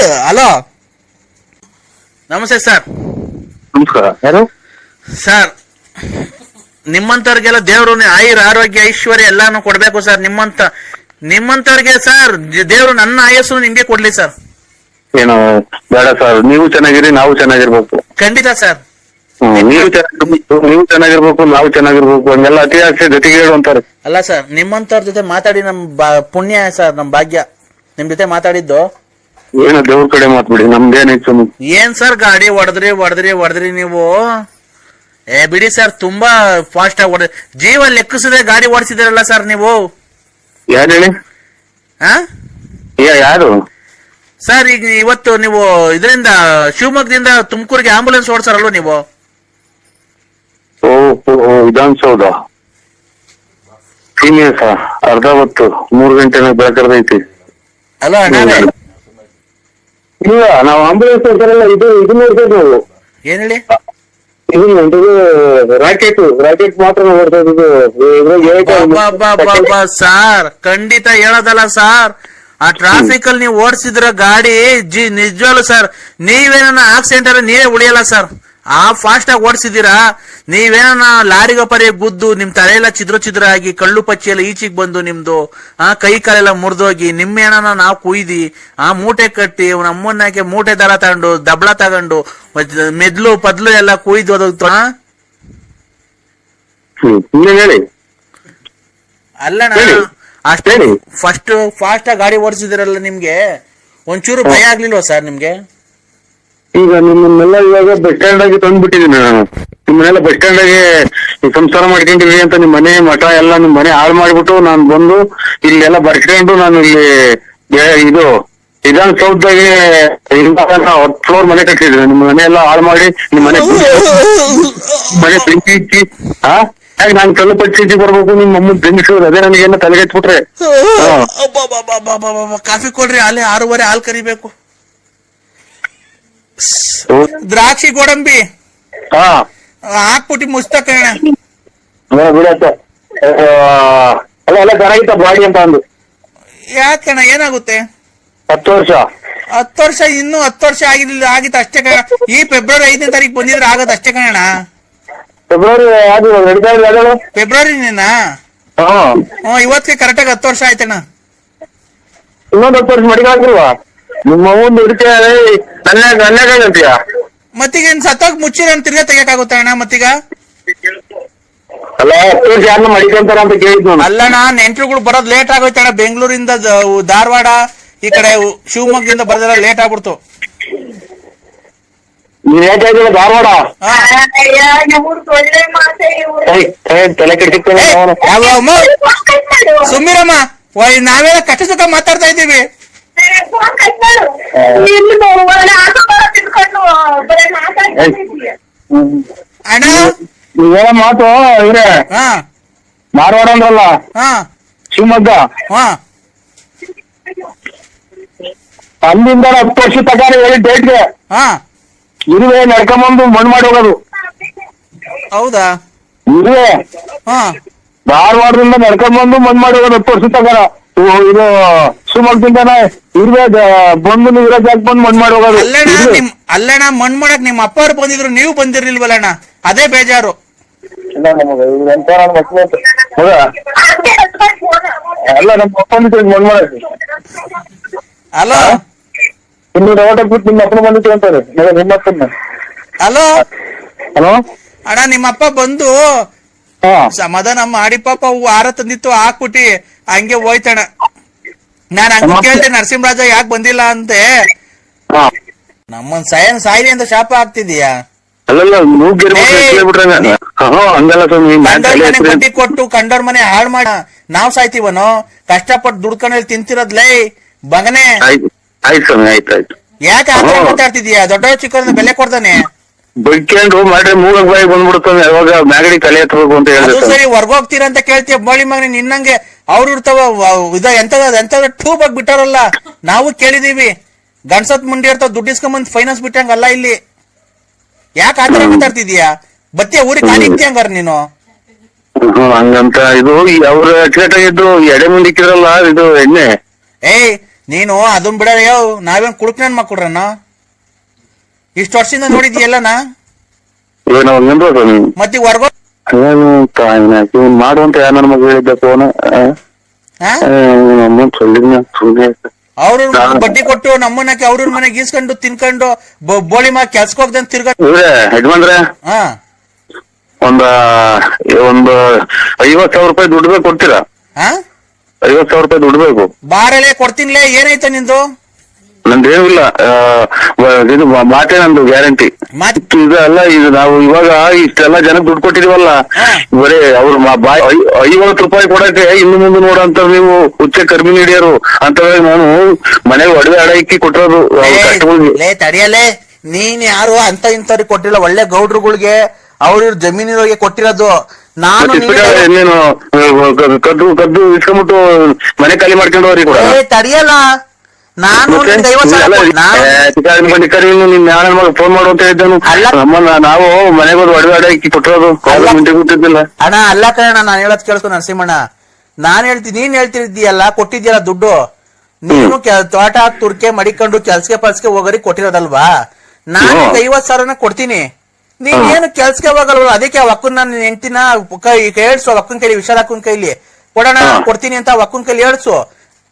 Hello. ನಮಸ್ತೆ sir. ನಮಸ್ಕಾರ. ಯಾರು? ಸರ್ ನಿಮ್ಮಂತವ್ರಿಗೆಲ್ಲ ದೇವ್ರು ಆಯುರ್ ಆರೋಗ್ಯ ಐಶ್ವರ್ಯ ಎಲ್ಲಾನು ಕೊಡ್ಬೇಕು ಸರ್. ನಿಮ್ಮಂತ ನಿಮ್ಮಂತವ್ರಿಗೆ ಸರ್ ದೇವ್ರು ನನ್ನ ಆಯಸ್ಸು ನಿಮ್ಗೆ ಕೊಡ್ಲಿ ಸರ್. ಏನು ಬೇಡ ಸರ್. ನೀವು ಚೆನ್ನಾಗಿರಿ ನಾವು ಚೆನ್ನಾಗಿರ್ಬೇಕು. ಖಂಡಿತ ಸರ್. ಹ್ಮ್, ನೀವು ಚೆನ್ನಾಗಿರ್ಬೇಕು ನೀವು ಚೆನ್ನಾಗಿರ್ಬೇಕು ನಾವು ಚೆನ್ನಾಗಿರ್ಬೇಕು. ಹಂಗೆಲ್ಲ ಅತಿ ಆಸೆ ಜೊತೆಗೆ ಹೇಳು ಅಂತಾರೆ ಅಲ್ಲ ಸರ್ ನಿಮ್ಮಂತವ್ರ ಜೊತೆ ಮಾತಾಡಿ ನಮ್ ಬಾ- ಪುಣ್ಯ ಸರ್ ನಮ್ ಭಾಗ್ಯ. ನಿಮ್ ಜೊತೆ ಮಾತಾಡಿದ್ದು. ಏನೋ ದೇವ್ರ ಕಡೆ ಮಾತ್ಬಿಡಿ ನಮ್ದೇನಿತ್ತು ಏನ್ ಸರ್ ಗಾಡಿ ಹೊಡೆದ್ರಿ ಹೊಡೆದ್ರಿ ಹೊಡೆದ್ರಿ ನೀವು? ಏ ಬಿಡಿ ಸರ್ ತುಂಬಾ ಫಾಸ್ಟ್ ಆಗಿ ಹೊಡೆದ್ರಿ ಜೀವ ಲೆಕ್ಕಿಸದೆ ಗಾಡಿ ಓಡಿಸಿದಿರಲ್ಲ ಸರ್ ನೀವು? ಯಾರು ಹೇಳಿ? ಹಾ ಯಾರು? ಸರ್ ಈಗ ಇವತ್ತು ನೀವು ಇದರಿಂದ ಶಿವಮೊಗ್ಗದಿಂದ ತುಮಕೂರಿಗೆ ಆಂಬುಲೆನ್ಸ್ ಓಡಿಸಾರಲ್ವ ನೀವು? ವಿಧಾನಸೌಧ. ಸರ್? ಅರ್ಧ ಹೊತ್ತು ಮೂರು ಗಂಟೆ ಬೆಳಕರ್ದೈತಿ. ಅಲ್ಲ ಇಲ್ಲ ನಾವು ಆಂಬುಲೆನ್ಸ್ ಅಂತಾರಲ್ಲ ಇದು ಇದು ನೋಡ್ತೇವೆ ನಾವು. ಏನ್ ಹೇಳಿ ಇದು ಇದು ರಾಕೆಟ್ ರಾಕೆಟ್ ಮಾತ್ರ ನೋಡ್ತಾ ಇದ್ದು ಬಾಬಾ ಸಾರ್. ಖಂಡಿತ ಹೇಳೋದಲ್ಲ ಸಾರ್. ಆ ಟ್ರಾಫಿಕ್ ಅಲ್ಲಿ ನೀವು ಓಡಿಸಿದ್ರ ಗಾಡಿ ಜಿ ನಿಜವಾಗ್ಲು ಸರ್ ನೀವೇನ ಆಕ್ಸಿಡೆಂಟ್ ಅಲ್ಲಿ ನೀವೇ ಉಳಿಯಲ್ಲ ಸರ್. ಆ ಫಾಸ್ಟ್ ಆಗಿ ಓಡಿಸಿದೀರಾ ನೀವೇನ ಲಾರಿಗ ಪರಿ ಗುದ್ದು ನಿಮ್ ತಲೆಯೆಲ್ಲ ಚಿದ್ರ ಚಿದ್ರ ಆಗಿ ಕಳ್ಳು ಪಚ್ಚಿ ಎಲ್ಲ ಈಚಿಗೆ ಬಂದು ನಿಮ್ದು ಆ ಕೈ ಕಾಲೆಲ್ಲ ಮುರಿದೋಗಿ ನಿಮ್ಮೇನ ನಾವು ಕುಯ್ದಿ ಆ ಮೂಟೆ ಕಟ್ಟಿ ನಮ್ಮನ್ನಾಕೆ ಮೂಟೆ ದರ ತಗೊಂಡು ದಬ್ಳ ತಗೊಂಡು ಮೆದ್ಲು ಪದ್ಲು ಎಲ್ಲ ಕುಯ್ದು ಹೇಳಿ. ಅಲ್ಲಣ್ಣ ಹೇಳಿ. ಫಸ್ಟ್ ಫಾಸ್ಟ್ ಆಗಿ ಗಾಡಿ ಓಡಿಸಿದಿರಲ್ಲ ನಿಮ್ಗೆ? ಒಂಚೂರು ಭಯ ಆಗ್ಲಿಲ್ವಾ ಸರ್ ನಿಮ್ಗೆ? ಈಗ ನಿಮ್ಮನ್ನೆಲ್ಲ ಇವಾಗ ಬಸ್ ಸ್ಟ್ಯಾಂಡ್ ಆಗಿ ತಂದ್ಬಿಟ್ಟಿದೀನಿ ನಾನು. ನಿಮ್ಮನ್ನೆಲ್ಲ ಬಸ್ ಸ್ಟ್ಯಾಂಡ್ ಆಗಿ ಸಂಸಾರ ಮಾಡ್ಕೊಂಡಿವಿ ಅಂತ ನಿಮ್ ಮನೆ ಮಠ ಎಲ್ಲ ನಿಮ್ ಮನೆ ಹಾಳು ಮಾಡ್ಬಿಟ್ಟು ನಾನು ಬಂದು ಇಲ್ಲೆಲ್ಲ ಬರ್ಕೊಂಡು ನಾನು ಇಲ್ಲಿ ಇದು ವಿಧಾನಸೌಧದಾಗೆ ಫ್ಲೋರ್ ಮನೆ ಕಟ್ಟಿದ್ದೀನಿ. ನಿಮ್ಮ ಮನೆ ಎಲ್ಲ ಹಾಳು ಮಾಡಿ ನಿಮ್ ಮನೆ ಮನೆ ಬೆಂಕಿ ಇಚ್ಚಿ ಹಾ ಯಾಕೆ ನಾನು ಕಲ್ಲು ಪಟ್ಟಿ ಬರ್ಬೇಕು. ನಿಮ್ಮ ಅಮ್ಮನ್ ಬೆಂಕಿಸೋದು ಅದೇ ನನಗೆ ತಲೆಗೆಟ್ಬಿಟ್ರೆ ಹಾ. ಅಬ್ಬಬ್ಬಬ್ಬಬ್ಬಬ್ಬಬ್ಬ. ಕಾಫಿ ಕೊಡ್ರಿ ಅಲ್ಲಿ ಆರೂವರೆ ಹಾಲು ಕರಿಬೇಕು. ದ್ರಾಕ್ಷಿ ಗೋಡಂಬಿ. ಹಾ. ಹಾಕ್ಬಿಟ್ಟು ಮುಸ್ತಕ ಬಿಡತ್ತ ಅಲ್ಲ ಎಲ್ಲ ಚೆನ್ನಾಗಿತ್ತ ಬಾಡಿ ಅಂತ ಅಂದು. ಯಾಕಣ್ಣ ಏನಾಗುತ್ತೆ? ಹತ್ತು ವರ್ಷ. ಹತ್ತು ವರ್ಷ ಇನ್ನು ಹತ್ತು ವರ್ಷ ಆಗಿರ್ಲಿಲ್ಲ ಆಗಿತ್ತು ಅಷ್ಟೇ ಕಣ ಈ ಫೆಬ್ರವರಿ ಐದನೇ ತಾರೀಕು ಬಂದಿದ್ರೆ ಆಗದ ಅಷ್ಟೇ ಕಣ ಫೆಬ್ರವರಿ ಫೆಬ್ರವರಿನೇನಾ ಹಾ. ಹ್ಮ್ ಇವತ್ತಿಗೆ ಕರೆಕ್ಟಾಗಿ ಹತ್ತು ವರ್ಷ ಆಯ್ತಣ್ಣ. ಇನ್ನೊಂದು ಹತ್ತು ವರ್ಷ ಮಡಿಗೆ ಹಾಕಿಲ್ವಾ? ನಿಮ್ಮ ಒಂದು ಹಿಡಿಕೆ ನನ್ನ ನನ್ನ ಅಂತೀಯ? ಮತ್ತೀಗ ಏನ್ ಸತ್ತೋಗ್ ಮುಚ್ಚಿ ನಾನು ತಿರ್ಗಾ ತೆಗಿಯಕಾಗುತ್ತೆ ಅಣ್ಣ ಮತ್ತೀಗ? ಅಲ್ಲ ಹತ್ತು ವರ್ಷ ಯಾರನ್ನ ಮಡಿಕೊಂತಾರ ಅಂತ ಕೇಳಿದ್ನು ಅಲ್ಲಣ್ಣ ನೆಂಟ್ರುಗಳು ಬರೋದ್ ಲೇಟ್ ಆಗೋಯ್ತಣ್ಣ ಬೆಂಗಳೂರಿಂದ ದ- ಧಾರವಾಡ ಈ ಕಡೆ ಉ- ಶಿವಮೊಗ್ಗದಿಂದ ಬರೋದ್ರ ಲೇಟ್ ಆಗ್ಬಿಡ್ತು. ನೀವ್ ಯಾಕೆ ಹೇಳಿಲ್ಲ ಧಾರವಾಡ? ಹಾ. ಒಳ್ಳೆ ಮಾತೆ ಇವ್ರು. ಏಯ್, ಏಯ್, ತಲೆ ಕೆಡ್ಸಿಕ್ತಾನೆ ಅವನು. ಯಾವ ಅಮ್ಮ? ಫೋನ್ ಕಟ್ ಮಾಡು. ಸುಮ್ಮಿರಮ್ಮ ಓಯ್, ನಾವೆಲ್ಲ ಕಷ್ಟ ಸುಖ ಮಾತಾಡ್ತಾ ಇದ್ದೀವಿ. ಫೋನ್ ಆಟೋ ಬರೋ ಬರೀ ಅಣ್ಣ ಮಾತು ಇವ್ರೆ. ಹಾ. ಧಾರವಾಡ ಅಂದ್ರಲ್ಲ? ಹಾ. ಶಿವಮೊಗ್ಗ? ಹಾ. ಅಲ್ಲಿಂದ ಹತ್ತು ವರ್ಷ ತನಕ ಹೇಳಿ ಡೇಟ್ಗೆ ಹಾ. ಇರುವೆ ನಡ್ಕೊಂಬಂದು ಮಣ್ಣು ಮಾಡಿ ಹೋಗೋದು. ಹೌದಾ? ಇರುವೆ. ಹಾ. ಧಾರವಾಡದಿಂದ ನಡ್ಕೊಂಬಂದು ಮಣ್ಣು ಮಾಡಿ ಹೋಗೋದು ಹತ್ತು ವರ್ಷ ಇವು- ಇದು ಶಿವಮೊಗ್ಗದಿಂದನೇ ಇರ್ಬೇಕು ಬಂದು ನೀವು ಇರೋ ಜಾಗಕ್ಕೆ ಬಂದು ಮಣ್ಣು ಮಾಡಿ ಹೋಗೋದು? ಅಲ್ಲಣ್ಣ. ನಿಮ್ ಅಲ್ಲಣ್ಣ ಮಣ್ ಮಾಡಕ್ ನಿಮ್ಮ ಅಪ್ಪ ಅವ್ರು ಬಂದಿದ್ರು ನೀವು ಬಂದಿರ್ಲಿಲ್ವಲ್ಲಣ್ಣ? ಅದೇ ಬೇಜಾರು. ಇಲ್ಲ ನಮಗೆ ಎಂತ ನಾನು ಮಕ್ಕಳು ಹೌದಾ. ಅಲ್ಲ ನಮ್ಮ ಅಪ್ಪ ಬಂದಿತ್ತು ಮಣ್ಣು ಮಾಡಕ್ಕೆ. ಹಲೋ ಇನ್ನು ರೋಡ್ ಬಿಟ್ಟು ನಿಮ್ಮ ಅಪ್ಪನ ಬಂದಿತ್ತು ಅಂತಾರೆ. ನಿಮ್ಮ ಅಪ್ಪನ. Hello hello? ಅಣ್ಣ ನಿಮ್ಮ ಅಪ್ಪ ಬಂದು ಸಮಾಧಾನ ಮಾಡಿ ಪಾಪ ಹೂ ಹಾರ ತಂದಿತ್ತು ಹಾಕ್ಬಿಟ್ಟಿ ಹಂಗೆ ಹೋಯ್ತಣ. ನಾನ್ ಹಂಗ ಕೇಳ್ದೆ ನರಸಿಂಹರಾಜ ಯಾಕೆ ಬಂದಿಲ್ಲ ಅಂತೆ ನಮ್ಮನ್ ಸಾಯನ್ ಸಾಯಿಲಿ ಅಂತ ಶಾಪ ಆಗ್ತಿದ್ಯಾ ಬಡ್ಡಿ ಕೊಟ್ಟು ಕಂಡೋರ್ ಮನೆ ಹಾಳು ಮಾಡ ನಾವ್ ಸಾಯ್ತಿವನು? ಕಷ್ಟಪಟ್ಟು ದುಡ್ಕೊಂಡ್ ತಿಂತಿರೋದ್ಲೇ ಬಗನೆ. ಯಾಕೆ ಆತರ ಮಾತಾಡ್ತಿದ್ಯಾ? ದೊಡ್ಡ ಚಿಕ್ಕ ಬೆಲೆ ಕೊಡ್ತಾನೆ. ಬೈಕೊಂಡು ಮಾಡ್ರೆ ಮೂಗಕ್ ಬಾಯಿ ಬಂದ್ಬಿಡ್ತಾನೆ ಅವಾಗ ಮ್ಯಾಗಡಿ ತಲೆ ಎತ್ತಬೇಕು ಅಂತ ಅದು ಹೇಳಿದ್ರೆ ಸರಿ ಹೊರ್ಗೋಗ್ತೀರ ಅಂತ ಕೇಳ್ತೀಯ ಬಾಳಿ ಮಗನ ನಿನ್ನಂಗೆ ಅವ್ರು ಇರ್ತಾವ ವ- ಇದ ಎಂತದ ಎಂತದ ಟೂಬ್ ಆಗಿ ಬಿಟ್ಟಾರಲ್ಲ ನಾವು ಕೇಳಿದೀವಿ. ಗಣಸತ್ ಮುಂಡಿ ಇರ್ತಾವ ದುಡ್ಡು ಇಸ್ಕೊಂಬಂದ್ ಫೈನಾನ್ಸ್ ಬಿಟ್ಟಂಗಲ್ಲ ಇಲ್ಲಿ. ಯಾಕೆ ಆತರ ಮಾತಾಡ್ತಿದ್ಯಾ? ಬತ್ತಿಯ ಊರಿಗೆ ಖಾಲಿ ಇಕ್ತಿ ಹಂಗಾರ ನೀನು. ಹ್ಮ್, ಹಂಗಂತ ಇದು ಈ ಅವ್ರ ಅಟ್ಲೇಟ್ ಆಗಿದ್ದು ಎಡೆ ಮುಂದಿಕ್ಕಿರಲ್ಲ ಇದು ಎಣ್ಣೆ. ಏಯ್ ನೀನು ಅದನ್ ಬಿಡ ನಾವೇನ್ ಕುಡುಕ್ ನನ್ ಮಕ್ಕಳ್ರನ್ನ ಇಷ್ಟು ವರ್ಷದಿಂದ ನೋಡಿದ್ಯಲ್ಲನಾ ಏನೋ ಮತ್ತೆ ವರ್ಗೋ ಮಗ ಅವ್ರ ಬಡ್ಡಿ ಕೊಟ್ಟು ನಮ್ಮನಕ್ಕೆ ಅವ್ರ ಮನೆಗೆ ಗೀಸ್ಕೊಂಡು ತಿನ್ಕೊಂಡು ಬೋಳಿ ಮಾ ಕೆಲ್ಸಕ್ಕೆ ಹೋಗ್ದಂತ ತಿರ್ಗಂಡ್ ಹಾ ಒಂದ ಒಂದು ಐವತ್ ಸಾವಿರ ರೂಪಾಯಿ ದುಡ್ಡು ಕೊಡ್ತೀರಾ? ಹಾ ಐವತ್ ಸಾವಿರ ರೂಪಾಯಿ ದುಡ್ಡು ಬೇಕು. ಬಾರಲೆ ಕೊಡ್ತೀನಿಲೇ ಏನೈತೆ ನಿಂದು? ನಂದೇನು ಇಲ್ಲ. ಇದು ಮಾತೇ ನಂದು ಗ್ಯಾರಂಟಿ. ಇದಲ್ಲ ಇದು ನಾವು ಇವಾಗ ಇಷ್ಟೆಲ್ಲ ಜನಕ್ಕೆ ದುಡ್ಡು ಕೊಟ್ಟಿದೀವಲ್ಲ. ಬರೇ ಅವ್ರ ಬಾಯ್ ಐವತ್ತು ರೂಪಾಯಿ ಕೊಡಕ್ಕೆ ಇನ್ನು ಮುಂದೆ ನೋಡಂತ ನೀವು ಹುಚ್ಚ ಕರ್ಮಿ ಹಿಡಿಯರು ಅಂತ ನಾನು ಮನೆಗೆ ಒಡವೆ ಅಡ ಇಕ್ಕಿ ಕೊಟ್ಟಿರೋದು. ತಡಿಯಲೇ ನೀನ್ ಯಾರು ಅಂತ ಇಂಥವ್ರಿಗೆ ಕೊಟ್ಟಿಲ್ಲ. ಒಳ್ಳೆ ಗೌಡ್ರುಗಳಿಗೆ ಅವ್ರ ಜಮೀನಿರೋಗೆ ಕೊಟ್ಟಿರೋದು. ನಾನು ಕದ್ದು ಕದ್ದು ಇಸ್ಕೊಂಬಿಟ್ಟು ಮನೆ ಖಾಲಿ ಮಾಡ್ಕೊಂಡು ಅವ್ರಿಗೆ ತಡಿಯಲ್ಲ. ನಾನು ಮತ್ತೆ ನಿನ್ಗೆ ಐವತ್ತು ಸಾವಿರ ಕೊಡ್- ನಾನು ನಿಮ್ ಯಾರ ಮಗ ಫೋನ್ ಮಾಡು ಅಂತ ಹೇಳಿದ್ದನು ಅಲ್ಲ. ನಮ್ಮನ್ನ ನಾವು ಮನೆಗೆ ಹೋದ್ ಒಡವೆ ಅಡ ಇಕ್ಕಿ ಕೊಟ್ಟಿರೋದು. ಅಲ್ಲ. ಮಿಂಟಿ ಕೊಟ್ಟಿದ್ದಿಲ್ಲ ಅಣ್ಣ ಅಲ್ಲ ಕಣ ನಾನು ಹೇಳೋದ್ ಕೇಳ್ಕೊ ನರಸಿಂಹಣ್ಣ. ನಾನ್ ಹೇಳ್ತೀನಿ ನೀನ್ ಹೇಳ್ತಿದ್ದೀಯಲ್ಲ ಕೊಟ್ಟಿದ್ಯಲ್ಲ ದುಡ್ಡು. ನೀನು ಕೆಲ್- ತೋಟ ತುರ್ಕೆ ಮಡಿಕೊಂಡು ಕೆಲ್ಸಕ್ಕೆ ಪಲ್ಸಕ್ಕೆ ಹೋಗರಿ ಕೊಟ್ಟಿರೋದಲ್ವಾ? ನಾನು ಹ್ಮ್. ಐವತ್ ಸಾವಿರನ ಕೊಡ್ತೀನಿ. ನೀನ್ ಏನು ಕೆಲ್ಸಕ್ಕೆ ಹೋಗಲ್ವ ಅದಕ್ಕೆ ಆ ನನ್ನ ಹೆಂಡ್ತಿನ ಕೈ ಹೇಳ್ಸು ಅಕ್ಕನ್ ಕೈಲಿ ವಿಶಾಲ ಅಕ್ಕನ್ ಕೈಲಿ. ಕೊಡೋಣ. ಕೊಡ್ತೀನಿ ಅಂತ ಅಕ್ಕನ್ ಕೈಲಿ ಹೇಳ್ಸು.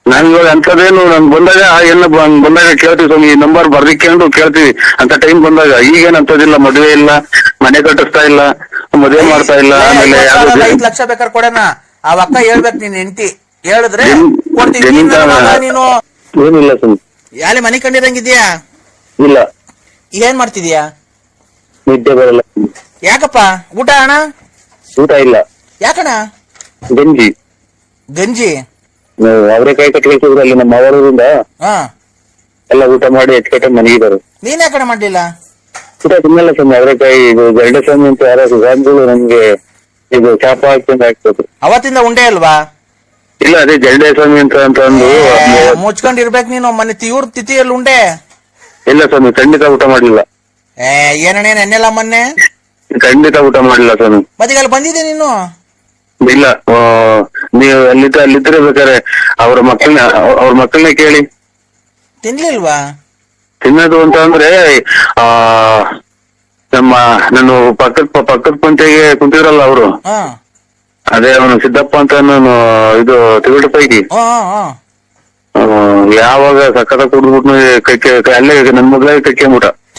ನಾನ್ ಇವಾಗ ಅಂತದೇನು ನನ್ ಬಂದಾಗ ಎಲ್ಲ ಬ- ಬಂದಾಗ ಕೇಳ್ತೀವಿ ಸ್ವಾಮಿ ಈ ನಂಬರ್ ಬರ್ದಿಕೊಂಡು ಕೇಳ್ತೀವಿ. ಅಂತ ಟೈಮ್ ಬಂದಾಗ ಈಗೇನ್ ಅಂತದಿಲ್ಲ ಮದುವೆ ಇಲ್ಲ ಮನೆ ಕಟ್ಟಿಸ್ತಾ ಇಲ್ಲ ಮದುವೆ ಮಾಡ್ತಾ ಇಲ್ಲ ಆಮೇಲೆ ಐವತ್ ಯಾವ್ದು ಐದ್ ಲಕ್ಷ ಬೇಕಾದ್ರೆ ಕೊಡೋಣ ಆ ಅಕ್ಕ ಹೇಳ್ಬೇಕು ನೀನ್ ಹೆಂಡತಿ. ಹೇಳಿದ್ರೆ ಕೊಡ್ತೀನಿ. ಜಮೀನ್ ನೀನ್ ನನ್ನ ಮಗ ನೀನು. ಏನಿಲ್ಲ ಸ್ವಾಮಿ. ಯಾಲೆ ಮನೆ ಕಂಡಿರಂಗಿದ್ಯಾ ಇಲ್ಲ. ಏನ್ ಮಾಡ್ತಿದ್ಯಾ? ನಿದ್ದೆ ಬರಲ್ಲ. ಯಾಕಪ್ಪ? ಊಟ ಅಣ್ಣ? ಊಟ ಇಲ್ಲ. ಯಾಕಣ್ಣ? ಗಂಜಿ. ಗಂಜಿ? ಅವರೆಕಾಯಿ ಕಟ್ಕೊಳ್ತಿದ್ರು ಅಲ್ಲಿ ನಮ್ಮ ಅವರಿಂದ ಹಾ. ಎಲ್ಲ ಊಟ ಮಾಡಿ ಎತ್ಕಟ್ಟೆ ಮನೆಗಿದ್ದಾರೆ. ನೀನ್ ಯಾಕಡೆ ಮಾಡ್ಲಿಲ್ಲ? ಊಟ ತಿನ್ನಲ್ಲ ಸ್ವಾಮಿ ಅವರೆಕಾಯಿ ಇದು ಗರಡೆ ಸ್ವಾಮಿ ಅಂತ ಯಾರೋ ಸ್ವಾಮಿಗಳು ನಮ್ಗೆ ಇದು ಶಾಪ ಹಾಕ್ಕೊಂಡು ಹಾಕ್ಬೇಕು ಅವತ್ತಿಂದ ಉಂಡೆ ಅಲ್ವಾ? ಇಲ್ಲ ಅದೇ ಜಲ್ಡೆ ಸ್ವಾಮಿ ಅಂತ ಅಂತ ಏ, ಮುಚ್ಕೊಂಡಿರ್ಬೇಕು ನೀನು ಮೊನ್ನೆ ತಿವ್ರ ತಿಥಿಯಲ್ಲಿ ಉಂಡೆ. ಇಲ್ಲ ಸ್ವಾಮಿ ಖಂಡಿತ ಊಟ ಮಾಡ್ಲಿಲ್ಲ ಏ ಏನಣ್ಣ ನೆನ್ನೆಲ್ಲ ಮೊನ್ನೆ? ಖಂಡಿತ ಊಟ ಮಾಡ್ಲಿಲ್ಲ ಸ್ವಾಮಿ. ಮತ್ತೆ ಅಲ್ಲಿ ಬಂದಿದ್ದೆ ನೀನು? ಇಲ್ಲ ನೀವು ಅಲ್ಲಿದ್ದ ಅಲ್ಲಿದ್ರೆ ಬೇಕಾರೆ ಅವ್ರ ಮಕ್ಕಳನ್ನ ಅವ್ರ ಮಕ್ಕಳನ್ನ ಕೇಳಿ. ತಿನ್ಲಿಲ್ವಾ? ತಿನ್ನೋದು ಅಂತ ಅಂದ್ರೆ ಆ ನಮ್ಮ ನಾನು ಪಕ್ಕದ ಪಕ್ಕದ ಪಂಚಾಯಿಗೆ ಕುಂತಿದ್ರಲ್ಲ ಅವರು. ಅದೇ ಅವನು ಸಿದ್ದಪ್ಪ ಅಂತ ನಾನು ಇದು ತಿರುಳು ಪೈಕಿ. ಯಾವಾಗ ಸಕ್ಕತ್ತ ಕುಡಿದ್ಬಿಟ್ಟು ಕೈ ಅಲ್ಲೇ ನನ್ ಮಗ್ಳಾಗ ಕೈಕೆಂಬಿಟ ಥೋ ಹೋಗಪ್ಪ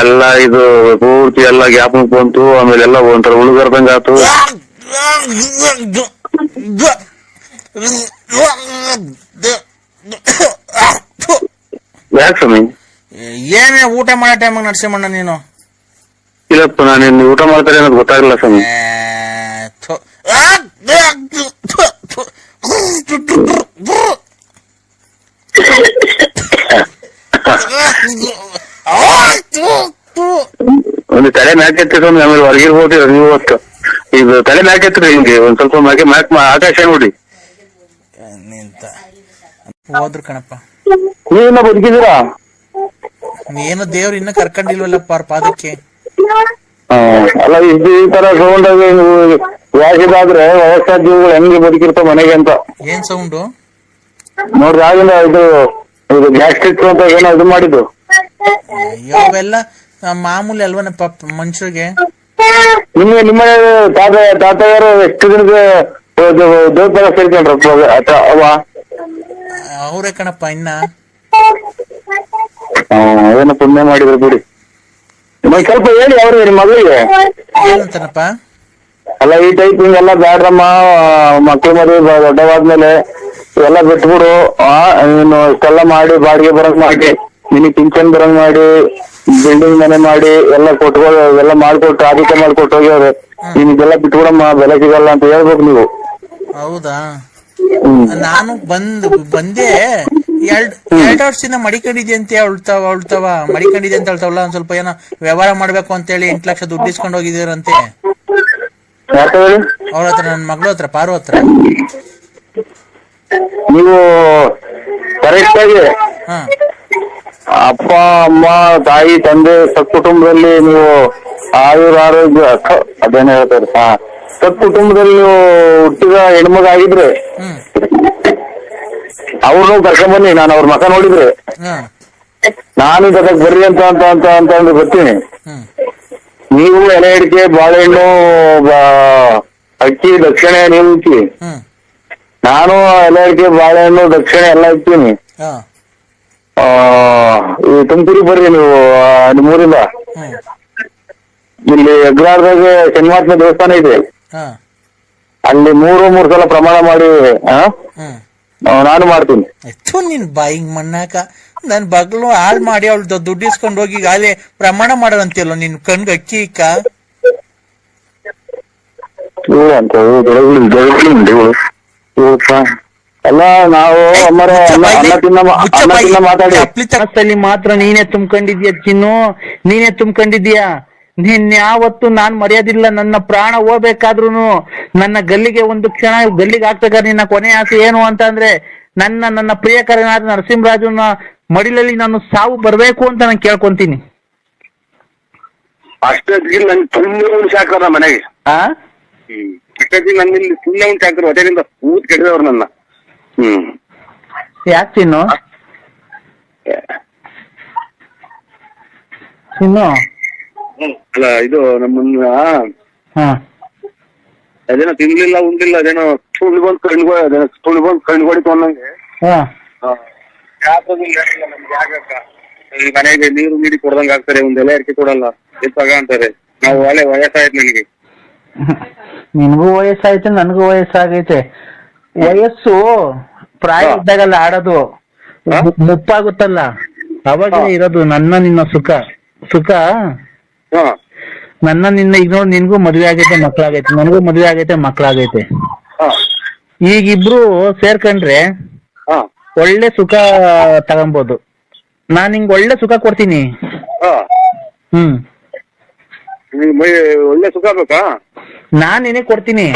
ಎಲ್ಲ ಇದು ಪೂರ್ತಿ ಎಲ್ಲ ಗ್ಯಾಪ್ ಬಂತು ಆಮೇಲೆ ಎಲ್ಲ ಒಂಥರ ಉಳುಗರ್ದಂಗ ಆತು. ಯಾಕೆ ಸ್ವಾಮಿ? ಏನೇ ಊಟ ಮಾಡೋ ಟೈಮಾಗ ಮಣ್ಣ ನೀನು? ಇಲ್ಲಪ್ಪ ನಾನು ಊಟ ಮಾಡ್ತಾರೆ ಅನ್ನೋದು ಗೊತ್ತಾಗಲ್ಲ ಸ್ವಾಮಿ. ಒಂದು ತಲೆ ಮ್ಯಾಕ್ ಆಮೇಲೆ ಸ್ವಾಮಿ ಆಮೇಲೆ ಹೋಗಿ ನೀವು ಹೊತ್ತು. ಇದು ತಲೆ ಮ್ಯಾಕ್ ಎತ್ತಿರಿ ಹಿಂಗೆ ಒಂದ್ ಸ್ವಲ್ಪ ಮ್ಯಾಕೆ ಮ್ಯಾಕ್ ಆಕಾಶ ನೋಡಿ ನಿಂತ. ಹೋದ್ರು ಕಣಪ್ಪ. ನೀವಿನ್ನ ಬದುಕಿದ್ದೀರಾ? ನೀನು ದೇವ್ರು ಇನ್ನ ಕರ್ಕೊಂಡಿಲ್ವಲ್ಲಪ್ಪ ಅವ್ರ ಪಾದಕ್ಕೆ. ಅಲ್ಲ ಇದು ಈ ತರ ಸೌಂಡ್ ವ್ಯಾಸಿದಾದ್ರೆ ವಯಸ್ಸಾದ ಜೀವಗಳು ಹೆಂಗೆ ಬದುಕಿರ್ತಾವ ಮನೆಗೆ ಅಂತ. ಏನ್ ಸೌಂಡು? ನೋಡ್ರಿ ಆಗಿಂದ ಇದು ಇದು ಗ್ಯಾಸ್ಟ್ರಿಕ್ ಅಂತ ಏನೋ ಇದು ಮಾಡಿದ್ದು. ಅಯ್ಯೋ ಅವೆಲ್ಲ ಮಾಮೂಲಿ ಮಾಮೂಲಿ ಅಲ್ವನಪ್ಪ ಮನುಷ್ಯರಿಗೆ? ನಿಮ್ಮ ನಿಮ್ಮ ತಾತ ತಾತಯ್ಯರು ಎಷ್ಟು ದಿನದ ದೇವಸ್ಥಾನ ಸೇರ್ಕೊಂಡ್ರು ಅವ ಅವ್ರೇ ಕಣಪ್ಪ ಇನ್ನ? ಏನೋ ಪುಣ್ಯ ಮಾಡಿದ್ರು ಬಿಡಿ. ನಿಮಗೆ ಸ್ವಲ್ಪ ಹೇಳಿ ಅವ್ರು ನಿಮ್ಮ ಮಗಳಿಗೆ. ಏನಂತಾನಪ್ಪ ಅಲ್ಲ ಈ ಟೈಪ್ ಹಿಂಗೆಲ್ಲ ಬೇಡ್ರಮ್ಮ ಮಕ್ಳು ಮದುವೆ ದೊಡ್ಡವಾದ್ಮೇಲೆ ಎಲ್ಲ ಬಿಟ್ಬಿಡು. ಆ ನೀನು ಇಷ್ಟೆಲ್ಲ ಮಾಡಿ ಬಾಡಿಗೆ ಬರಂಗ್ ಮಾಡಿ. ನಿನಗೆ ಪಿಂಚನ್ ಬರಂಗ್ ಮಾಡಿ ಬಿಲ್ಡಿಂಗ್ ಮನೆ ಮಾಡಿ ಎಲ್ಲ ಕೊಟ್ಕೊಳ್ಳೋ ಎಲ್ಲ ಮಾಡ್ಕೊಟ್ಟು ಆದಿತ್ಯ ಮಾಡ್ಕೊಟ್ಟು ಹೋಗ್ಯವ್ರೆ. ನಿನಗೆಲ್ಲ ಬಿಟ್ಬಿಡಮ್ಮ ಬೆಲೆ ಸಿಗಲ್ಲ ಅಂತ ಹೇಳ್ಬೇಕು ನೀವು. ಹೌದಾ? ನಾನು ಬಂದ್ ಬಂದೆ ಎರಡ್ ಎರಡ್ ವರ್ಷದಿಂದ ಮಡಿಕೊಂಡಿದ್ದೆ ಅಂತ ಅಳ್ತಾವ ಅಳ್ತಾವ ಮಡಿಕೊಂಡಿದ್ದೆ ಅಂತ ಹೇಳ್ತಾವಲ್ಲ ಒಂದ್ ಸ್ವಲ್ಪ ಏನೋ ವ್ಯವಹಾರ ಮಾಡ್ಬೇಕು ಅಂತ ಹೇಳಿ ಎಂಟ್ ಲಕ್ಷ ದುಡ್ಡು ಇಸ್ಕೊಂಡು ಹೋಗಿದ್ದೀರಂತೆ. ಹೇಳಿ? ಅವ್ರ ಹತ್ರ ನನ್ ಮಗಳ ಹತ್ರ ಪಾರು ಹತ್ರ. ನೀವು ಕರೆಕ್ಟ್ ಆಗಿ ಹಾ. ಅಪ್ಪ ಅಮ್ಮ ತಾಯಿ ತಂದೆ ಸತ್ಕುಟುಂಬದಲ್ಲಿ ನೀವು ಆಯುರ ಆರೋಗ್ಯ ಅದೇನೋ ಹೇಳ್ತಾರೆ ಹಾ. ಸತ್ಕುಟುಂಬದಲ್ಲಿ ನೀವು ಹುಟ್ಟಿದ ಹೆಣ್ಮಗ ಆಗಿದ್ರೆ ಅವ್ರನ್ನೂ ಕರ್ಕೊಂಡ್ ಬನ್ನಿ ನಾನು ಅವ್ರ ಮಕ ನೋಡಿದ್ರೆ. ನಾನು ಜೊತೆಗೆ ಬರ್ರಿ ಅಂತ ಅಂತ ಅಂತ ಅಂತ ಅಂದ್ರೆ ಬರ್ತೀನಿ. ನೀವು ಎಲೆ ಅಡಿಕೆ ಬಾಳೆಹಣ್ಣು ಅಕ್ಕಿ ದಕ್ಷಿಣೆ ನೀವು ಇಕ್ಕಿ ನಾನು ಎಲೆ ಅಡಿಕೆ ಬಾಳೆಹಣ್ಣು ದಕ್ಷಿಣೆ ಎಲ್ಲ ಆ, ಈ ತುಮಕೂರಿಗೆ ಬರ್ರಿ ನೀವು ನಿಮ್ಮೂರಿಂದ ಹ್ಮ್. ಇಲ್ಲಿ ಅಗ್ರಾರದಾಗ ಶನಿವಾತ್ಮ ದೇವಸ್ಥಾನ ಇದೆ. ಹಾ. ಅಲ್ಲಿ ಮೂರು ಮೂರು ಸಲ ಪ್ರಮಾಣ ಮಾಡಿ ಆ, ಹ್ಮ್. ನಾನು ಮಾಡ್ತೀನಿ. ಎತ್ತು ನಿನ್ ಬಾಯಿಗ್ ಮಣ್ಣಾಕ. ನನ್ ಬಗ್ಲು ಹಾಳ್ ಮಾಡಿ ಅವಳು ದುಡ್ಡು ಇಸ್ಕೊಂಡು ಹೋಗಿ ಗಾಲಿ ಪ್ರಮಾಣ ಮಾಡೋದಂತಿಲ್ಲ ನಿನ್ ಕಣ್ಗ್ ಅಕ್ಕಿ ಇಕ್ಕ ಅಂತ ಇವು ದೊಡ್ಡಗಳು ಇವಳು ಉಂಟು ಇವು ಇವಪ್ಪ ಎಲ್ಲ ನಾವು ಅಮ್ಮರ ಅಲ್ಲ ಅನ್ನ ತಿನ್ನ ಮಾ- ಅನ್ನ ತಿನ್ನ ಮಾತಾಡಿ. ಅಲ್ಲಿ ಮಾತ್ರ ನೀನೇ ತುಂಬ್ಕೊಂಡಿದ್ಯಾ ಚಿನ್ನು? ನೀನೇ ತುಂಬ್ಕೊಂಡಿದ್ಯಾ ನೀನ್ ಯಾವತ್ತು ನಾನ್ ಮರ್ಯಾದಿಲ್ಲ ನನ್ನ ಪ್ರಾಣ ಹೋಗ್ಬೇಕಾದ್ರೂನು ನನ್ನ ಗಲ್ಲಿಗೆ ಒಂದು ಕ್ಷಣ ಗಲ್ಲಿಗೆ ಹಾಕ್ಬೇಕಾದ್ರೆ ನಿನ್ನ ಕೊನೆ ಆಸೆ ಏನು ಅಂತ ಅಂದ್ರೆ ನನ್ನ ನನ್ನ ಪ್ರಿಯಕರನಾದ ನರಸಿಂಹರಾಜನ ಮಡಿಲಲ್ಲಿ ನಾನು ಸಾವು ಬರ್ಬೇಕು ಅಂತ ನಾನು ಕೇಳ್ಕೊಂತೀನಿ. ಅಷ್ಟೊತ್ತಿಗೆ ನನ್ ಸುಮ್ಮನೆ ಉಂಟು ಹಾಕ್ತಾರ ಮನೆಗೆ. ಆ? ಅಷ್ಟೊತ್ತಿಗೆ ನನ್ನ ಇಲ್ಲಿ ಸುಮ್ಮನೆ ಉಂಟು ಹಾಕ್ತಾರೆ ಊತ್ ಕೆಡಿದವ್ರು ನನ್ನ. ಹ್ಮ್. ಯಾಕೆ ತಿನ್ನು? ತಿನ್ನು? ಅಲ್ಲ ಇದು ನಮ್ಮನ್ನ ಹಾ. ಅದೇನೋ ತಿನ್ಲಿಲ್ಲ ಉಂಡಿಲ್ಲ ಅದೇನೋ ಸುಳ್ಳು ಬಂದ್ ಕಣ್ಗೊ ಅದೇನೋ ಸುಳ್ಳು ಬಂದ್ ಕಣ್ಗೊಡಿತು ಅನ್ನಂಗೆ ಹಾ. ಹೇಳಿಲ್ಲ ನಮ್ಗೆ ಯಾಕಕ್ಕ ಈ ಮನೆಗೆ ನೀರು ನೀಡಿ ಕೊಡ್ದಂಗ ಆಗ್ತಾರೆ ಒಂದ್ ಎಲೆ ಅಡಿಕೆ ಕೊಡಲ್ಲ ಎತ್ತಾಗ ಅಂತಾರೆ. ನಾವು ಒಳ್ಳೆ ವಯಸ್ಸಾಯ್ತು ನನಗೆ. ನಿನಗೂ ವಯಸ್ಸಾಯ್ತು ನನಗೂ ವಯಸ್ಸಾಗೈತೆ. ವಯಸ್ಸು ಪ್ರಾಯ. ಇದ್ದಾಗಲ್ಲ ಆಡೋದು ಹಾ? ಮುಪ್ಪಾಗುತ್ತಲ್ಲ? ಅವಾಗ ಹಾ. ಇರೋದು ನನ್ನ ನಿನ್ನ ಸುಖ. ಸುಖ? ಹಾ. ನನ್ನ ನಿನ್ನ ಈಗ ನೋಡಿ ನಿನ್ಗೂ ಮದ್ವೆ ಆಗೈತೆ ಮಕ್ಳಾಗೈತೆ. ನನಗೂ ಮದ್ವೆ ಆಗೈತೆ ಮಕ್ಳಾಗೈತೆ. ಹಾ. ಈಗ ಇಬ್ರು ಸೇರ್ಕೊಂಡ್ರೆ ಹಾ. ಒಳ್ಳೆ ಸುಖ ತಗೊಂಬೋದು. ನಾನ್ ನಿಂಗ್ ಒಳ್ಳೆ ಸುಖ ಕೊಡ್ತೀನಿ. ಹಾ. ಹ್ಮ್. ನಿಮ್ಗೆ ಮೈ ಒಳ್ಳೆ ಸುಖ ಬೇಕಾ? ನಾನ್ ನಿನಗೆ ಕೊಡ್ತೀನಿ.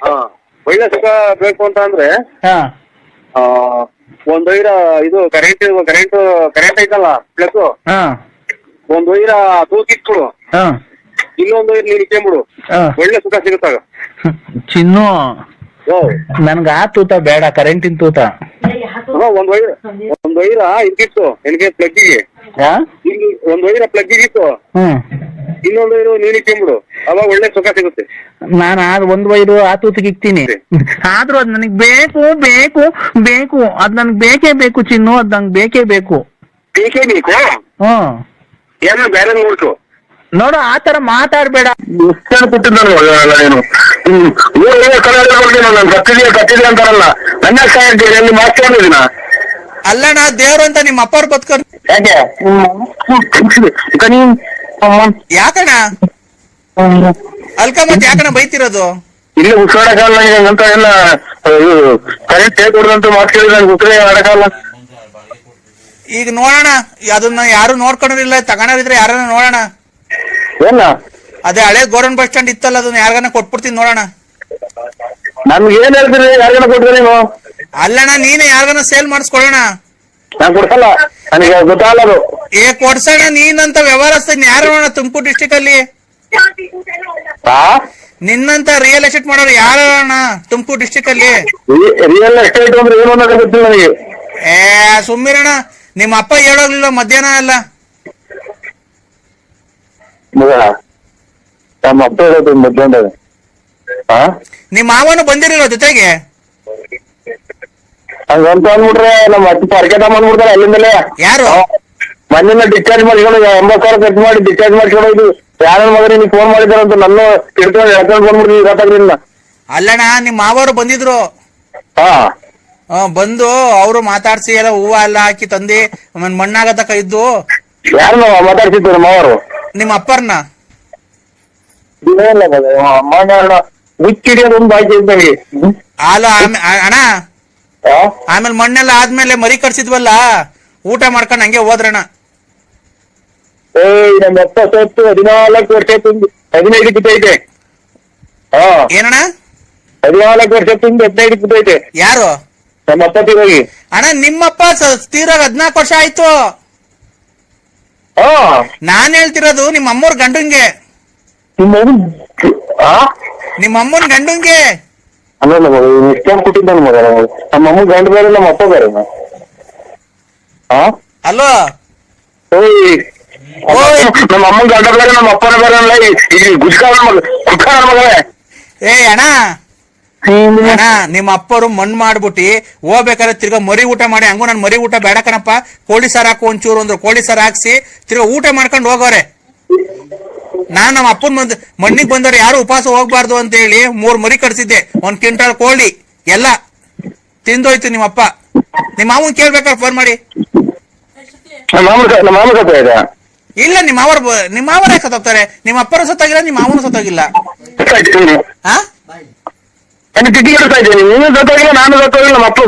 ಹಾ. ಒಳ್ಳೆ ಸುಖ ಬೇಕು ಅಂತ ಅಂದ್ರೆ ಹಾ. ಆ ಒಂದ್ ವೈರ ಇದು ಕರೆಂಟ್ ಕರೆಂಟ್ ಕರೆಂಟ್ ಐತಲ್ಲ ಪ್ಲಸ್ ಹಾ. ಒಂದ್ ವೈರ ತೂಕಿಟ್ಬಿಡು ಹಾ. ಇನ್ನೊಂದು ವೈರ್ ನೀನ್ ಇಟ್ಕೊಂಬಿಡು ಹಾ. ಒಳ್ಳೆ ಸುಖ ಸಿಗುತ್ತಾಗ ಚಿನ್ನು ಓ ನನ್ಗ ಆ ತೂತ ಬೇಡ ಕರೆಂಟಿನ ತೂತ. ಹಾ, ಒಂದ್ ವೈರ್ ಒಂದ್ ವೈರ ಇದಕ್ಕಿತ್ತು ಪ್ಲಗ್ ಪ್ಲಗ್ಗಿಗೆ ಆ? ಇಲ್ಲಿ ಒಂದ್ ವೈರ ಪ್ಲಗ್ಗಿಗಿತ್ತು ಹ್ಮ್. ಇನ್ನೊಂದ್ ವೈರು ನೀನ್ ಇಟ್ಕೊಂಬಿಡು ಅವಾಗ ಒಳ್ಳೆ ಸುಖ ಸಿಗುತ್ತೆ. ನಾನು ಆ ಒಂದ್ ವೈರು ಆ ತೂತಿಗೆ ಇಕ್ತೀನಿ. ಆದ್ರೂ ಅದ್ ನನಗ್ ಬೇಕು ಬೇಕು ಬೇಕು. ಅದ್ ನನ್ಗ್ ಬೇಕೇ ಬೇಕು ಚಿನ್ನು ಅದ್ ನಂಗ್ ಬೇಕೇ ಬೇಕು. ಬೇಕೇ ಬೇಕು? ಹ್ಮ್ ಏನೋ ಬೇರೆ ನೋಡ್ತು ನೋಡು ಆ ತರ ಮಾತಾಡ್ಬೇಡ. ಎಷ್ಟು ಕೊಟ್ಟಿದ್ದಾನೆ ಹ್ಮ್. ಊರಲ್ಲೇ ಕನ್ನಡ ಬಗ್ಗೆ ನಾನು ಕತ್ತಿದೆಯಾ ಕತ್ತಿದೆ ಅಂತಾರಲ್ಲ. ನನ್ನ ಸಾಯಿದ್ದೀನಿ ಅಲ್ಲಿ ಮಾತಾಡಿದಿನ ಅಲ್ಲಣ್ಣ ದೇವ್ರು ಅಂತ ನಿಮ್ಮ ಅಪ್ಪವ್ರು ಬದುಕರ್ ಯಾಕೆ? ಈಗ ನೀನ್ ಯಾಕಣ್ಣ? ಅಲ್ಕ ಮತ್ ಯಾಕಣ್ಣ ಬೈತಿರೋದು? ಇಲ್ಲಿ ಉಸಿರಾಡಕ್ಕಾಗಲ್ಲ ಅಂತ ಎಲ್ಲ ಕರೆಂಟ್ ಕೊಡುದಂತ ಮಾತು ಕೇಳಿ ನನಗೆ ಉಸಿರೇ ಆಡಕ್ಕಾಗಲ್ಲ ಈಗ ನೋಡೋಣ ಅದನ್ನ ಯಾರು ನೋಡ್ಕೊಂಡಿರಿಲ್ಲ ತಗೊಂಡಿದ್ರೆ ಯಾರನ್ನ ನೋಡೋಣ? ಏನ? ಅದೇ ಹಳೆ ಗೋರ್ಮೆಂಟ್ ಬಸ್ ಸ್ಟ್ಯಾಂಡ್ ಇತ್ತಲ್ಲ ಅದನ್ನ ಯಾರಿಗಾನ ಕೊಟ್ಬಿಡ್ತೀನಿ ನೋಡೋಣ. ನಮ್ಗೆ ಏನ್ ಹೇಳ್ತೀರಿ? ಯಾರಿಗಾನ ಕೊಡ್ತೀರಿ ನೀವು? ಅಲ್ಲಣ್ಣ ನೀನೇ ಯಾರಿಗಾನ ಸೇಲ್ ಮಾಡಿಸ್ಕೊಳ್ಳೋಣ. ನಾನು ಕೊಡ್ಸಲ್ಲ. ನನಗೆ ಗೊತ್ತಾಗಲ್ಲ ಅದು. ಏ ಕೊಡ್ಸೋಣ ನೀನಂತ ವ್ಯವಹಾರಸ್ಥ ಯಾರೋಣ ತುಮಕೂರು ಡಿಸ್ಟಿಕ್ ಅಲ್ಲಿ? ಆ? ನಿನ್ನಂತ ರಿಯಲ್ ಎಸ್ಟೇಟ್ ಮಾಡೋರು ಯಾರಣ್ಣ ತುಮಕೂರು ಡಿಸ್ಟಿಕ್ ಅಲ್ಲಿ? ರಿಯಲ್ ಎಸ್ಟೇಟ್ ಅಂದ್ರೆ ಏನು ಅನ್ನೋದು ಗೊತ್ತಿಲ್ಲ ನನಗೆ. ಏ ಸುಮ್ಮಿರಣ್ಣ ನಿಮ್ಮ ಅಪ್ಪ ಹೇಳೋಗ್ಲಿಲ್ಲ ಮಧ್ಯಾಹ್ನ ಎಲ್ಲ? ಮಗ ನಮ್ಮ ಅಪ್ಪ ಹೇಳೋದು ಮಧ್ಯಾಹ್ನ. ಹಾ ನಿಮ್ಮ ಮಾವನು ಬಂದಿರಲ್ಲ ಜೊತೆಗೆ? ಹಂಗಂತ ಅಂದ್ಬಿಟ್ರೆ ನಮ್ಮ ಅಟ್ಟಿ ಅರ್ಕೆ ತಗೊಂಡ್ಬಿಡ್ತಾರೆ ಅಲ್ಲಿಂದಲೇ. ಯಾರು? ಮನೆಯಿಂದ ಡಿಸ್ಚಾರ್ಜ್ ಮಾಡ್ಕೊಂಡು ಎಂಬತ್ತು ಸಾವಿರ ಖರ್ಚು ಮಾಡಿ ಡಿಸ್ಚಾರ್ಜ್ ಮಾಡ್ಕೊಂಡು ಯಾರ ಮಗನೇ ನೀವು ಫೋನ್ ಮಾಡಿದ್ರ ಅಂತ ನನ್ನ ತಿಳ್ಕೊಂಡು ಹೇಳ್ಕೊಂಡು ಬಂದ್ಬಿಡ್ತೀನಿ ಗೊತ್ತಾಗ್ಲಿಲ್ಲ ಅಲ್ಲಣ್ಣ ನಿಮ್ಮ ಮಾವರು ಬಂದಿದ್ರು? ಹಾ. ಆ, ಬಂದು ಅವರು ಮಾತಾಡ್ಸಿ ಎಲ್ಲ ಹೂವ ಎಲ್ಲ ಹಾಕಿ ತಂದಿ ಮಣ್ಣಾಗ ತಕ ಇದ್ದು. ಯಾರನ್ನ ಮಾತಾಡ್ಸಿದ್ರು ಮಾವರು ನಿಮ್ಮ ಅಪ್ಪರ್ನ? ಮಗ ಹುಚ್ಚಿಡಿಯೋದು ಒಂದು ಬಾಕಿ ಇತ್ತು ನನಗೆ ಹಾಲು ಆಮೇ- ಆ- ಅಣ್ಣ? ಆಮೇಲೆ ಮಣ್ಣೆಲ್ಲ ಆದ್ಮೇಲೆ ಮರಿ ಕರ್ಸಿದ್ವಲ್ಲ? ಊಟ ಮಾಡ್ಕೊಂಡು ಹಂಗೆ ಹೋದ್ರಣ. ಏ ನಮ್ಮ ಅಪ್ಪ ಸತ್ತು ಹದಿನಾಲ್ಕು ವರ್ಷ ತುಂಬಿ ಹದಿನೈದು ಬಿದ್ದೈತೆ. ಹಾ. ಏನಣ್ಣ? ಹದಿನಾಲ್ಕು ವರ್ಷ ತುಂಬಿ ಹದಿನೈದು ಬಿದ್ದೈತೆ. ಯಾರು? ನಮ್ಮ ಅಪ್ಪ ತಿರೋಗಿ. ಅಣ್ಣ ನಿಮ್ಮಪ್ಪ ತೀರಾಗ ಹದ್ನಾಲ್ಕು ವರ್ಷ ಆಯ್ತು. ಹಾ. ನಾನ್ ಹೇಳ್ತಿರೋದು ನಿಮ್ಮ ಅಮ್ಮೋರ್ ಗಂಡಂಗೆ. ನಿಮ್ಮ ನಿಮ್ಮ ಅಮ್ಮನ್ ಗಂಡಂಗೆ. ಅಲ್ಲ ಮಗ ಇಷ್ಟೊಂದು ಕೊಟ್ಟಿದ್ದಾನೆ ಮಗ ನಮ್ಮ ಅಮ್ಮ ಗಂಡ ಬೇರೆ ನಮ್ಮ ಅಪ್ಪ ಬೇರೆ ಹಾ ಅಲ್ಲೋ ಓಯ್. ನಮ್ಮ ಅಮ್ಮನ ಗಂಡ ಬೇರೆ ನಮ್ಮ ಅಪ್ಪನ ಬೇರೆ ಅಲ್ಲ ಈಗ ಗುಜ್ಕಾರ ಮಗ ಗುಜ್ಕ ಮಗಳೇ ಏ ಅಣ್ಣ. ಅಣ್ಣ ನಿಮ್ಮ ಅಪ್ಪರು ಮಣ್ಣು ಮಾಡ್ಬಿಟ್ಟಿ ಹೋಗ್ಬೇಕಾದ್ರೆ ತಿರ್ಗಾ ಮರಿ ಊಟ ಮಾಡಿ ಹಂಗೂ ನನ್ ಮರಿ ಊಟ ಬೇಡ ಕಣಪ್ಪ. ಕೋಳಿ ಸಾರು ಹಾಕು ಒಂಚೂರು ಅಂದ್ರು ಕೋಳಿ ಸಾರು ಹಾಕ್ಸಿ ತಿರ್ಗಾ ಊಟ ಮಾಡ್ಕೊಂಡು ಹೋಗೋರೆ ನಾನ್ ನಮ್ಮ ಅಪ್ಪನ ಮುಂದೆ ಮಣ್ಣಿಗೆ ಬಂದವ್ರು ಯಾರು ಉಪವಾಸ ಹೋಗ್ಬಾರ್ದು ಅಂತ ಹೇಳಿ ಮೂರ್ ಮರಿ ಕಡ್ಸಿದ್ದೆ ಒಂದ್ ಕ್ವಿಂಟಾಲ್ ಕೋಳಿ ಎಲ್ಲ. ತಿಂದೋಯ್ತು ನಿಮ್ಮಪ್ಪ. ನಿಮ್ಮ ಮಾವನ್ ಕೇಳ್ಬೇಕಾದ್ರೆ ಫೋನ್ ಮಾಡಿ. ಇಲ್ಲ ನಿಮ್ಮ ಅವರ್ ನಿಮ್ಮ ಅವರ ಸತ್ತೋಗ್ತಾರೆ? ನಿಮ್ಮ ಅಪ್ಪರ ಸತ್ತಾಗಿಲ್ಲ ನಿಮ್ಮ ಮಾವನ ಸತ್ತೋಗಿಲ್ಲ? ನೀನು ಸತ್ತೋಗಿಲ್ಲ ನಾನು ಸತ್ತೋಗಿಲ್ಲ ನಮ್ಮ ಅಪ್ಪ